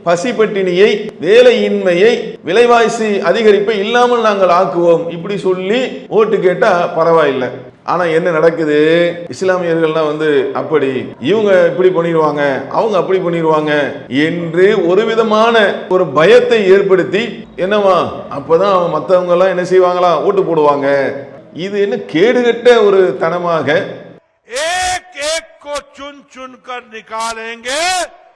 பசிப்பட்டினியை வேலையின்மையை விலைவாசி அதிகரிப்பை இல்லாமல் நாங்கள் ஆக்குவோம் இப்படி சொல்லி ஓட்டு கேட்டா பரவாயில்லை ஆனா என்ன நடக்குது இஸ்லாமியர்கள்லாம் வந்து அப்படி இவங்க இப்படி பண்ணிடுவாங்க அவங்க அப்படி பண்ணிடுவாங்க என்று ஒரு விதமான ஒரு பயத்தை ஏற்படுத்தி என்னவா அப்பதான் அவன் மத்தவங்க எல்லாம் என்ன செய்வாங்களா ஓட்டு போடுவாங்க இது என்ன கேடுகட்ட ஒரு தனமாக एक एक को चुन चुन कर निकालेंगे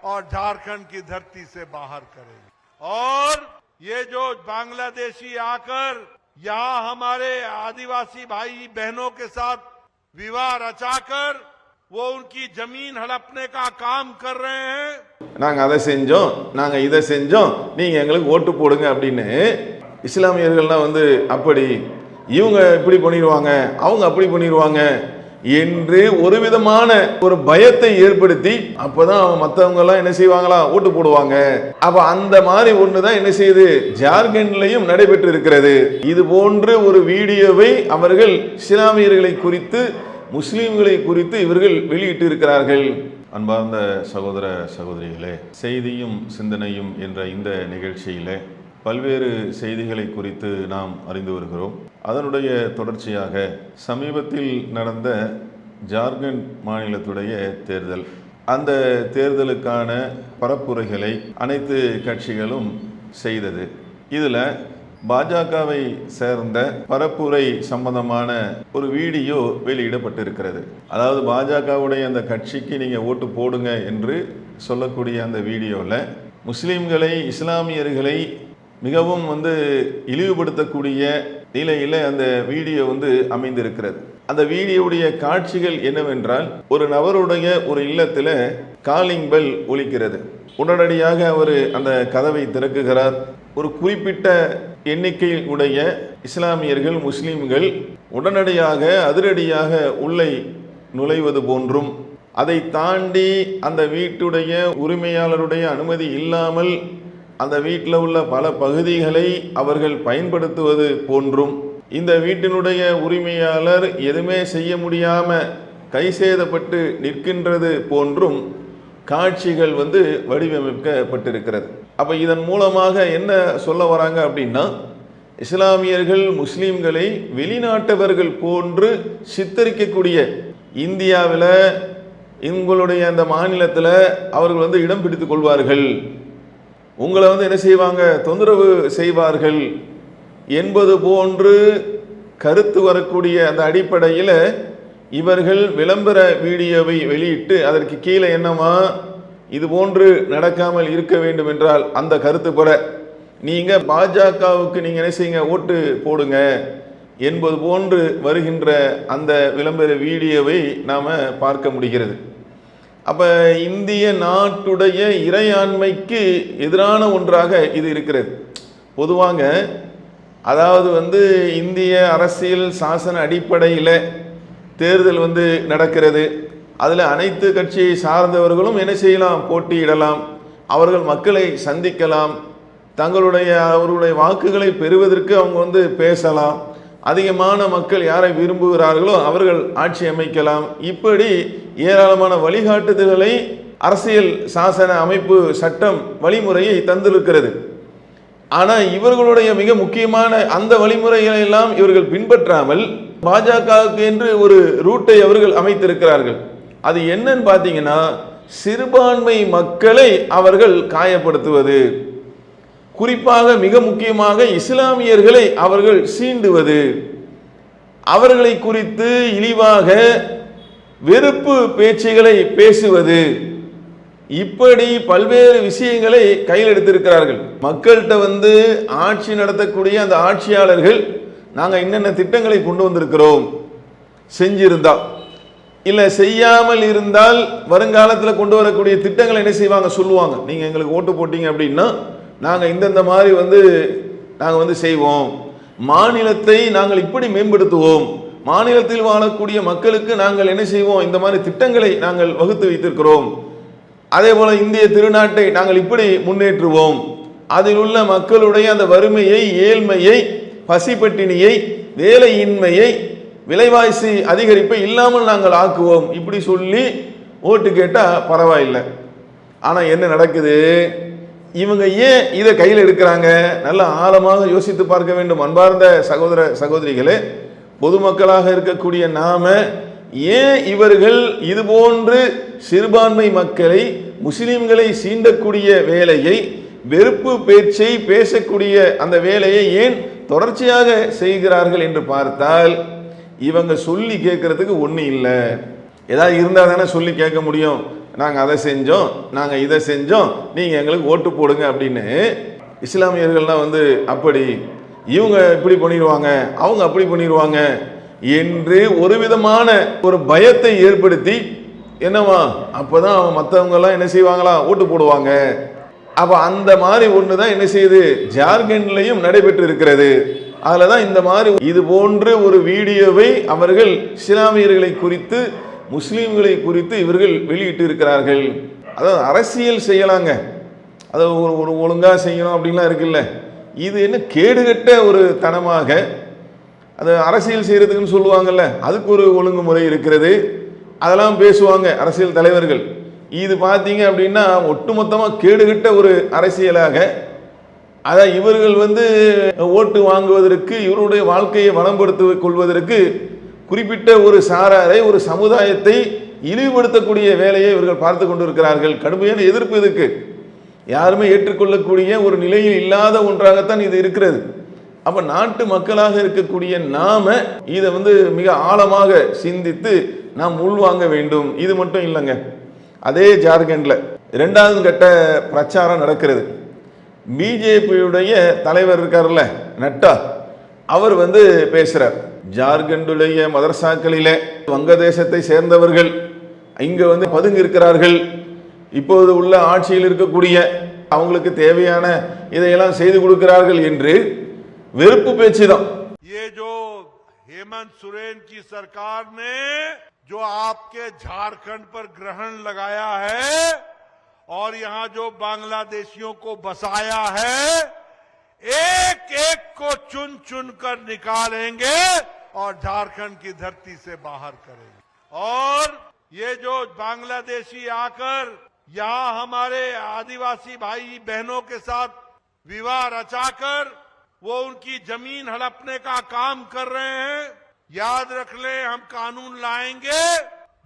और झारखंड की धरती से बाहर करेंगे और ये जो बांग्लादेशी आकर यहाँ हमारे आदिवासी भाई बहनों के साथ विवाह रचाकर वो उनकी जमीन हड़पने का काम कर रहे हैं நாங்க அதை செஞ்சோம் நாங்க இதை செஞ்சோம் நீங்க எங்களுக்கு ஓட்டு போடுங்க அப்படின்னு இஸ்லாமியர்கள்லாம் வந்து அப்படி இவங்க இப்படி பண்ணிடுவாங்க அவங்க அப்படி பண்ணிடுவாங்க என்று ஒரு விதமான ஒரு பயத்தை ஏற்படுத்தி அப்பதான் அவன் மத்தவங்க எல்லாம் என்ன செய்வாங்களா? ஓட்டு போடுவாங்க. அப்ப அந்த மாதிரி ஒண்ணுதான் என்ன செய்யுது? ஜார்க்கண்ட்லயும் நடைபெற்று இருக்கிறது இது போன்று ஒரு வீடியோவை அவர்கள் இஸ்லாமியர்களை குறித்து முஸ்லிம்களை குறித்து இவர்கள் வெளியிட்டு இருக்கிறார்கள் அன்பார்ந்த சகோதர சகோதரிகளே செய்தியும் சிந்தனையும் என்ற இந்த நிகழ்ச்சியிலே பல்வேறு செய்திகளை குறித்து நாம் அறிந்து வருகிறோம். அதனுடைய தொடர்ச்சியாக சமீபத்தில் நடந்த ஜார்க்கண்ட் மாநிலத்துடைய தேர்தல். அந்த தேர்தலுக்கான பரப்புரைகளை அனைத்து கட்சிகளும் செய்தது. இதில் பாஜகவை சேர்ந்த பரப்புரை சம்பந்தமான ஒரு வீடியோ வெளியிடப்பட்டிருக்கிறது. அதாவது பாஜகவுடைய அந்த கட்சிக்கு நீங்கள் ஓட்டு போடுங்க என்று சொல்லக்கூடிய அந்த வீடியோவில் முஸ்லீம்களை இஸ்லாமியர்களை மிகவும் வந்து இழிவுபடுத்தக்கூடிய நிலையில் அந்த வீடியோ வந்து அமைந்திருக்கிறது. அந்த வீடியோவுடைய காட்சிகள் என்னவென்றால் ஒரு நபருடைய ஒரு இல்லத்தில் காலிங் பெல் ஒலிக்கிறது. உடனடியாக அவர் அந்த கதவை திறக்குகிறார். ஒரு குறிப்பிட்ட எண்ணிக்கையில் உடைய இஸ்லாமியர்கள் முஸ்லீம்கள் உடனடியாக அதிரடியாக உள்ளே நுழைவது போன்றும் அதை தாண்டி அந்த வீட்டுடைய உரிமையாளருடைய அனுமதி இல்லாமல் அந்த வீட்டில் உள்ள பல பகுதிகளை அவர்கள் பயன்படுத்துவது போன்றும் இந்த வீட்டினுடைய உரிமையாளர் எதுவுமே செய்ய முடியாமல் கை சேதப்பட்டு நிற்கின்றது போன்றும் காட்சிகள் வந்து வடிவமைக்கப்பட்டிருக்கிறது. அப்போ இதன் மூலமாக என்ன சொல்ல வராங்க அப்படின்னா இஸ்லாமியர்கள் முஸ்லீம்களை வெளிநாட்டவர்கள் போன்று சித்தரிக்கக்கூடிய இந்தியாவில் எங்களுடைய அந்த மாநிலத்தில் அவர்கள் வந்து இடம் பிடித்து கொள்வார்கள். உங்களை வந்து என்ன செய்வாங்க? தொந்தரவு செய்வார்கள் என்பது போன்று கருத்து வரக்கூடிய அந்த அடிப்படையில் இவர்கள் விளம்பர வீடியோவை வெளியிட்டு அதற்கு கீழே என்னமா இது போன்று நடக்காமல் இருக்க வேண்டும் என்றால் அந்த கருத்துப்பட நீங்கள் பாஜகவுக்கு நீங்கள் என்ன செய்யுங்க? ஓட்டு போடுங்க என்பது போன்று வருகின்ற அந்த விளம்பர வீடியோவை நாம் பார்க்க முடிகிறது. அப்போ இந்திய நாட்டுடைய இறையாண்மைக்கு எதிரான ஒன்றாக இது இருக்கிறது. பொதுவாக அதாவது வந்து இந்திய அரசியல் சாசன அடிப்படையில் தேர்தல் வந்து நடக்கிறது. அதில் அனைத்து கட்சியை சார்ந்தவர்களும் என்ன செய்யலாம்? போட்டியிடலாம். அவர்கள் மக்களை சந்திக்கலாம். தங்களுடைய அவர்களுடைய வாக்குகளை பெறுவதற்கு அவங்க வந்து பேசலாம். அதிகமான மக்கள் யாரை விரும்புகிறார்களோ அவர்கள் ஆட்சி அமைக்கலாம். இப்படி ஏராளமான வழிகாட்டுதல்களை அரசியல் சாசன அமைப்பு சட்டம் வழிமுறையை தந்திருக்கிறது. ஆனால் இவர்களுடைய மிக முக்கியமான அந்த வழிமுறைகளை எல்லாம் இவர்கள் பின்பற்றாமல் பாஜகவுக்கு என்று ஒரு ரூட்டை அவர்கள் அமைத்திருக்கிறார்கள். அது என்னன்னு பார்த்தீங்கன்னா சிறுபான்மை மக்களை அவர்கள் காயப்படுத்துவது. குறிப்பாக மிக முக்கியமாக இஸ்லாமியர்களை அவர்கள் சீண்டுவது. அவர்களை குறித்து இழிவாக வெறுப்பு பேச்சுகளை பேசுவது. இப்படி பல்வேறு விஷயங்களை கையில் எடுத்திருக்கிறார்கள். மக்கள்கிட்ட வந்து ஆட்சி நடத்தக்கூடிய அந்த ஆட்சியாளர்கள் நாங்கள் என்னென்ன திட்டங்களை கொண்டு வந்திருக்கிறோம் செஞ்சிருந்தா. இல்லை செய்யாமல் இருந்தால் வருங்காலத்தில் கொண்டு வரக்கூடிய திட்டங்களை என்ன செய்வாங்க? சொல்லுவாங்க. நீங்கள் எங்களுக்கு ஓட்டு போட்டீங்க அப்படின்னா நாங்கள் இந்தந்த மாதிரி வந்து நாங்கள் வந்து செய்வோம். மாநிலத்தை நாங்கள் இப்படி மேம்படுத்துவோம். மாநிலத்தில் வாழக்கூடிய மக்களுக்கு நாங்கள் என்ன செய்வோம்? இந்த மாதிரி திட்டங்களை நாங்கள் வகுத்து வைத்திருக்கிறோம். அதே போல இந்திய திருநாட்டை நாங்கள் இப்படி முன்னேற்றுவோம். அதில் உள்ள மக்களுடைய அந்த வறுமையை ஏழ்மையை பசிப்பட்டினியை வேலையின்மையை விலைவாசி அதிகரிப்பை இல்லாமல் நாங்கள் ஆக்குவோம். இப்படி சொல்லி ஓட்டு கேட்டால் பரவாயில்லை. ஆனால் என்ன நடக்குது? இவங்க ஏன் இதை கையில் எடுக்கிறாங்க? நல்ல ஆழமாக யோசித்து பார்க்க வேண்டும். அன்பார்ந்த சகோதர சகோதரிகளே பொதுமக்களாக இருக்கக்கூடிய நாம ஏன் இவர்கள் இது போன்று சிறுபான்மை மக்களை முஸ்லிம்களை சீண்டக்கூடிய வேலையை வெறுப்பு பேச்சை பேசக்கூடிய அந்த வேலையை ஏன் தொடர்ச்சியாக செய்கிறார்கள் என்று பார்த்தால் இவங்க சொல்லி கேட்கறதுக்கு ஒன்றும் இல்லை. ஏதாவது இருந்தால் தானே சொல்லி கேட்க முடியும். நாங்கள் அதை செஞ்சோம் நாங்கள் இதை செஞ்சோம் நீங்கள் எங்களுக்கு ஓட்டு போடுங்க அப்படின்னு இஸ்லாமியர்கள்லாம் வந்து அப்படி இவங்க இப்படி பண்ணிடுவாங்க அவங்க அப்படி பண்ணிடுவாங்க என்று ஒரு விதமான ஒரு பயத்தை ஏற்படுத்தி என்னவா அப்போ தான் மற்றவங்கெல்லாம் என்ன செய்வாங்களா? ஓட்டு போடுவாங்க. அப்போ அந்த மாதிரி ஒன்று தான் என்ன செய்யுது? ஜார்க்கண்ட்லையும் நடைபெற்று இருக்கிறது அதில் தான் இந்த மாதிரி இது போன்ற ஒரு வீடியோவை அவர்கள் இஸ்லாமியர்களை குறித்து முஸ்லீம்களை குறித்து இவர்கள் வெளியிட்டு இருக்கிறார்கள் அதாவது அரசியல் செய்யலாங்க. அதை ஒரு ஒரு ஒழுங்காக செய்யணும் அப்படின்லாம் இருக்குல்ல. இது என்ன கேடுகட்ட ஒரு தனமாக அது அரசியல் செய்கிறதுக்குன்னு சொல்லுவாங்கல்ல. அதுக்கு ஒரு ஒழுங்குமுறை இருக்கிறது. அதெல்லாம் பேசுவாங்க அரசியல் தலைவர்கள். இது பார்த்தீங்க அப்படின்னா ஒட்டுமொத்தமாக கேடுகட்ட ஒரு அரசியலாக. அதான் இவர்கள் வந்து ஓட்டு வாங்குவதற்கு இவருடைய வாழ்க்கையை வளம்படுத்தி கொள்வதற்கு குறிப்பிட்ட ஒரு சாராரை ஒரு சமுதாயத்தை இழிவுபடுத்தக்கூடிய வேலையை இவர்கள் பார்த்து கொண்டிருக்கிறார்கள். கடுமையான எதிர்ப்பு இதுக்கு. யாருமே ஏற்றுக்கொள்ளக்கூடிய ஒரு நிலையில் இல்லாத ஒன்றாகத்தான் இது இருக்கிறது. அப்ப நாட்டு மக்களாக இருக்கக்கூடிய நாம இதை வந்து மிக ஆழமாக சிந்தித்து நாம் உள்வாங்க வேண்டும். இது மட்டும் இல்லைங்க. அதே ஜார்க்கண்ட்ல இரண்டாவது கட்ட பிரச்சாரம் நடக்கிறது. பிஜேபியுடைய தலைவர் இருக்கார்ல நட்டா. அவர் வந்து பேசுறார். ஜார்க்கண்டுடைய மதரசாக்களிலே வங்கதேசத்தை சேர்ந்தவர்கள் இங்க வந்து பதுங்கி இருக்கிறார்கள் இப்போது உள்ள ஆட்சியில் இருக்கக்கூடிய அவங்களுக்கு தேவையான இதையெல்லாம் செய்து கொடுக்கிறார்கள் என்று வெறுப்பு பேச்சு தான் ये जो हेमंत सोरेन की सरकार ने जो आपके झारखंड पर ग्रहण लगाया है और यहां जो बांग्लादेशियों को बसाया है एक एक को चुन चुन कर निकालेंगे और झारखंड की धरती से बाहर करेंगे और ये जो बांग्लादेशी आकर यहाँ हमारे आदिवासी भाई बहनों के साथ विवाह रचाकर वो उनकी ज़मीन हड़पने का काम कर रहे हैं, याद रख लें, हम कानून लाएँगे।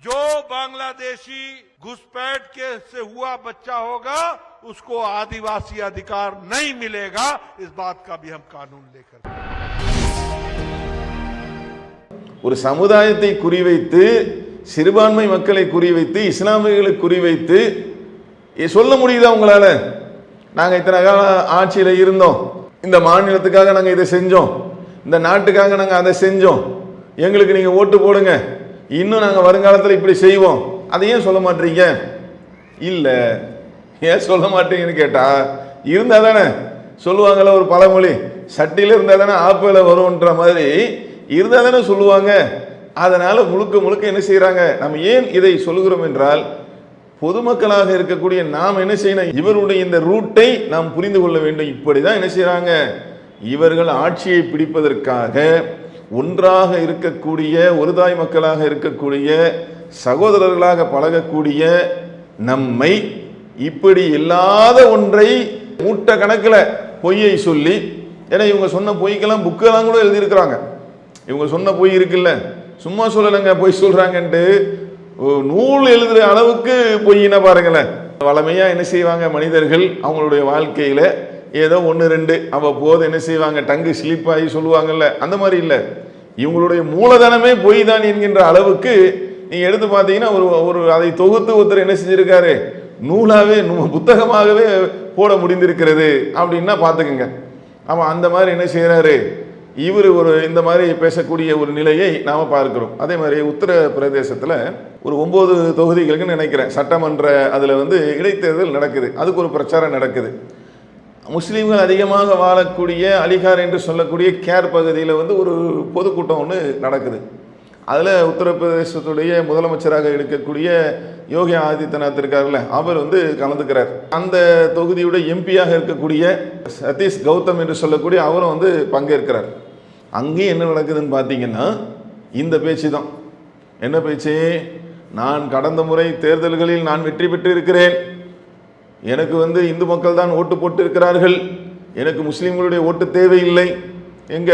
जो बांग्लादेशी घुसपैठ के से हुआ बच्चा होगा, उसको आदिवासी अधिकार नहीं मिलेगा। इस बात का भी हम कानून लेकर ஒரு சமுதாயத்தை குறிவைத்து சிறுபான்மை மக்களை குறிவைத்து இஸ்லாமியர்களை குறிவைத்து சொல்ல முடியுதா உங்களால? நாங்கள் இத்தனை காலம் ஆட்சியில் இருந்தோம். இந்த மாநிலத்துக்காக நாங்கள் இதை செஞ்சோம். இந்த நாட்டுக்காக நாங்கள் அதை செஞ்சோம். எங்களுக்கு நீங்கள் ஓட்டு போடுங்க. இன்னும் நாங்கள் வருங்காலத்தில் இப்படி செய்வோம். அதை ஏன் சொல்ல மாட்டீங்க? இல்லை. ஏன் சொல்ல மாட்டீங்கன்னு கேட்டா இருந்தால் தானே. சொல்லுவாங்கள்ல ஒரு பழமொழி சட்டியில் இருந்தால் தானே ஆப்பில் வரும்ன்ற மாதிரி இருந்தால் தானே சொல்லுவாங்க. அதனால் முழுக்க முழுக்க என்ன செய்கிறாங்க நம்ம ஏன் இதை சொல்லுகிறோம் என்றால் பொதுமக்களாக இருக்கக்கூடிய நாம் என்ன செய்யணும்? இவருடைய இந்த ரூட்டை நாம் புரிந்து கொள்ள வேண்டும். இப்படி தான் என்ன செய்கிறாங்க இவர்கள் ஆட்சியை பிடிப்பதற்காக ஒன்றாக இருக்கக்கூடிய ஒரு தாய் மக்களாக இருக்கக்கூடிய சகோதரர்களாக பழகக்கூடிய நம்மை இப்படி இல்லாத ஒன்றை மூட்டை கணக்கில் பொய்யை சொல்லி ஏன்னா இவங்க சொன்ன பொய்க்கெல்லாம் புக்கெல்லாம் கூட எழுதியிருக்கிறாங்க. இவங்க சொன்ன பொய் இருக்குல்ல. சும்மா சொல்லலைங்க பொய் சொல்கிறாங்கன்ட்டு நூல் எழுதுகிற அளவுக்கு பொய்னா பாருங்களேன். வளமையாக என்ன செய்வாங்க மனிதர்கள் அவங்களுடைய வாழ்க்கையில்? ஏதோ ஒன்று ரெண்டு அவ்வப்போது என்ன செய்வாங்க? டங்கு ஸ்லிப்பாகி சொல்லுவாங்கல்ல அந்த மாதிரி இல்லை. இவங்களுடைய மூலதனமே பொய் தான் என்கின்ற அளவுக்கு நீங்கள் எடுத்து பார்த்தீங்கன்னா ஒரு ஒரு அதை தொகுத்து ஒருத்தர் என்ன செஞ்சுருக்காரு? நூலாகவே புத்தகமாகவே போட முடிந்திருக்கிறது அப்படின்னா பார்த்துக்குங்க. ஆமாம் அந்த மாதிரி என்ன செய்கிறாரு இவர் ஒரு இந்த மாதிரி பேசக்கூடிய ஒரு நிலையை நாம் பார்க்கிறோம். அதே மாதிரி உத்தரப்பிரதேசத்தில் ஒரு ஒம்பது தொகுதிகளுக்குன்னு நினைக்கிறேன். சட்டமன்ற அதில் வந்து இடைத்தேர்தல் நடக்குது. அதுக்கு ஒரு பிரச்சாரம் நடக்குது. முஸ்லீம்கள் அதிகமாக வாழக்கூடிய அலிகார் என்று சொல்லக்கூடிய கேர் பகுதியில் வந்து ஒரு பொதுக்கூட்டம் ஒன்று நடக்குது. அதில் உத்தரப்பிரதேசத்துடைய முதலமைச்சராக இருக்கக்கூடிய யோகி ஆதித்யநாத் இருக்கார்ல அவர் வந்து கலந்துக்கிறார். அந்த தொகுதியுடைய எம்பியாக இருக்கக்கூடிய சதீஷ் கௌதம் என்று சொல்லக்கூடிய அவரும் வந்து பங்கேற்கிறார். அங்கேயும் என்ன நடக்குதுன்னு பார்த்தீங்கன்னா இந்த பேச்சு தான் என்ன பேச்சு? நான் கடந்த முறை தேர்தல்களில் நான் வெற்றி பெற்று இருக்கிறேன் எனக்கு வந்து இந்து மக்கள் தான் ஓட்டு போட்டு இருக்கிறார்கள் எனக்கு முஸ்லீம்களுடைய ஓட்டு தேவையில்லை. எங்க?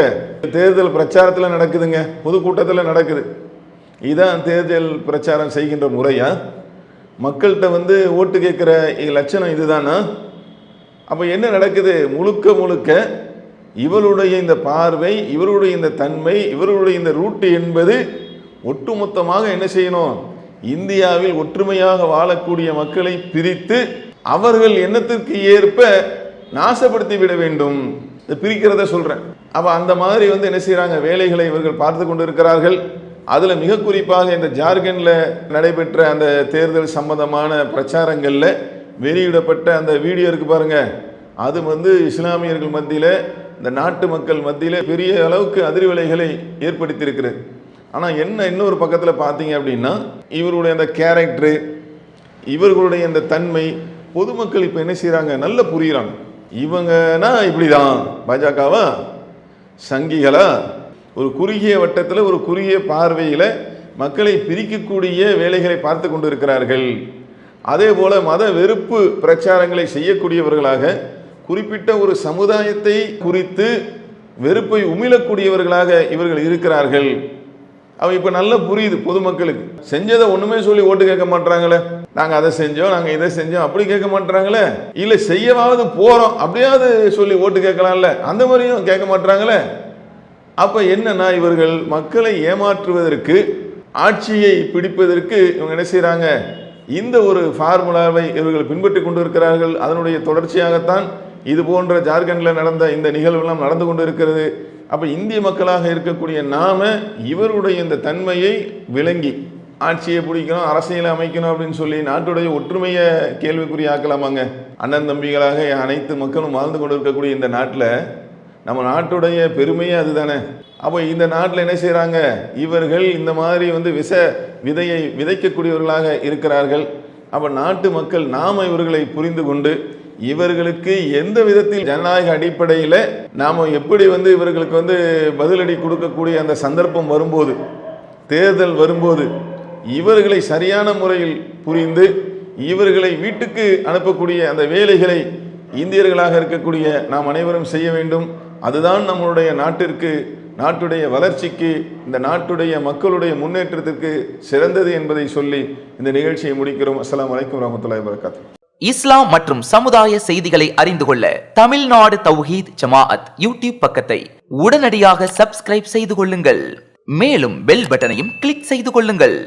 தேர்தல் பிரச்சாரத்தில் நடக்குதுங்க. பொதுக்கூட்டத்தில் நடக்குது. இதான் தேர்தல் பிரச்சாரம் செய்கின்ற முறையா? மக்கள்கிட்ட வந்து ஓட்டு கேட்குற லட்சணம் இதுதானா? அப்போ என்ன நடக்குது? முழுக்க முழுக்க இவருடைய இந்த பார்வை இவருடைய இந்த தன்மை இவருடைய இந்த ரூட்டு என்பது ஒட்டுமொத்தமாக என்ன செய்யணும்? இந்தியாவில் ஒற்றுமையாக வாழக்கூடிய மக்களை பிரித்து அவர்கள் எண்ணத்திற்கு ஏற்ப நாசப்படுத்தி விட வேண்டும். பிரிக்கிறத சொல்றேன். அப்போ அந்த மாதிரி வந்து என்ன செய்கிறாங்க வேலைகளை இவர்கள் பார்த்து கொண்டு இருக்கிறார்கள் அதில் மிக குறிப்பாக இந்த ஜார்க்கண்டில் நடைபெற்ற அந்த தேர்தல் சம்பந்தமான பிரச்சாரங்களில் வெளியிடப்பட்ட அந்த வீடியோ இருக்குது பாருங்கள் அது வந்து இஸ்லாமியர்கள் மத்தியில் இந்த நாட்டு மக்கள் மத்தியில் பெரிய அளவுக்கு அதிர்வலைகளை ஏற்படுத்தியிருக்கிறது. ஆனால் என்ன இன்னொரு பக்கத்தில் பார்த்தீங்க அப்படின்னா இவருடைய அந்த கேரக்டரு இவர்களுடைய அந்த தன்மை பொதுமக்கள் இப்போ என்ன செய்கிறாங்க நல்லா புரிகிறாங்க இவங்கன்னா இப்படி தான் பாஜகவா? சங்கிகளா? ஒரு குறுகிய வட்டத்தில் ஒரு குறுகிய பார்வையில் மக்களை பிரிக்கக்கூடிய வேலைகளை பார்த்து கொண்டிருக்கிறார்கள். அதே போல மத வெறுப்பு பிரச்சாரங்களை செய்யக்கூடியவர்களாக குறிப்பிட்ட ஒரு சமுதாயத்தை குறித்து வெறுப்பை உமிழக்கூடியவர்களாக இவர்கள் இருக்கிறார்கள். அவ இப்போ நல்லா புரியுது பொதுமக்களுக்கு. செஞ்சதை ஒன்றுமே சொல்லி ஓட்டு கேட்க மாட்டாங்களே நாங்கள் அதை செஞ்சோம் நாங்கள் இதை செஞ்சோம். அப்படி கேட்க மாட்டாங்களே இல்லை செய்யவாவது போகிறோம் அப்படியாவது சொல்லி ஓட்டு கேட்கலாம்ல? அந்த மாதிரியும் கேட்க மாட்டாங்களே அப்போ என்னன்னா இவர்கள் மக்களை ஏமாற்றுவதற்கு ஆட்சியை பிடிப்பதற்கு இவங்க என்ன செய்கிறாங்க இந்த ஒரு ஃபார்முலாவை இவர்கள் பின்பற்றி கொண்டு இருக்கிறார்கள் அதனுடைய தொடர்ச்சியாகத்தான் இது போன்ற ஜார்க்கண்டில் நடந்த இந்த நிகழ்வெல்லாம் நடந்து கொண்டு இருக்கிறது அப்போ இந்திய மக்களாக இருக்கக்கூடிய நாம இவருடைய இந்த தன்மையை விளங்கி ஆட்சியை பிடிக்கணும் அரசியலை அமைக்கணும் அப்படின்னு சொல்லி நாட்டுடைய ஒற்றுமையை கேள்விக்குறி ஆக்கலாமாங்க அண்ணன் தம்பிகளாக அனைத்து மக்களும் வாழ்ந்து கொண்டு இருக்கக்கூடிய இந்த நாட்டில் நம்ம நாட்டுடைய பெருமையே அதுதானே. அப்போ இந்த நாட்டில் என்ன செய்கிறாங்க இவர்கள் இந்த மாதிரி வந்து விஷ விதையை விதைக்கக்கூடியவர்களாக இருக்கிறார்கள். அப்போ நாட்டு மக்கள் நாம் இவர்களை புரிந்து கொண்டு இவர்களுக்கு எந்த விதத்தில் ஜனநாயக அடிப்படையில் நாம் எப்படி வந்து இவர்களுக்கு வந்து பதிலடி கொடுக்கக்கூடிய அந்த சந்தர்ப்பம் வரும்போது தேர்தல் வரும்போது இவர்களை சரியான முறையில் புரிந்து இவர்களை வீட்டுக்கு அனுப்பக்கூடிய அந்த வேலைகளை இந்தியர்களாக இருக்கக்கூடிய நாம் அனைவரும் செய்ய வேண்டும். அதுதான் நம்மளுடைய நாட்டிற்கு நாட்டுடைய வளர்ச்சிக்கு இந்த நாட்டுடைய மக்களுடைய முன்னேற்றத்திற்கு சிறந்தது என்பதை சொல்லி இந்த நிகழ்ச்சியை முடிக்கிறோம். அஸ்லாம் வலைக்கம் வரமத்துல்லாய் வரகாத் இஸ்லாம் மற்றும் சமுதாய செய்திகளை அறிந்து கொள்ள தமிழ்நாடு தௌஹீத் ஜமாஅத் யூடியூப் பக்கத்தை உடனடியாக சப்ஸ்கிரைப் செய்து கொள்ளுங்கள். மேலும் பெல் பட்டனையும் கிளிக் செய்து கொள்ளுங்கள்.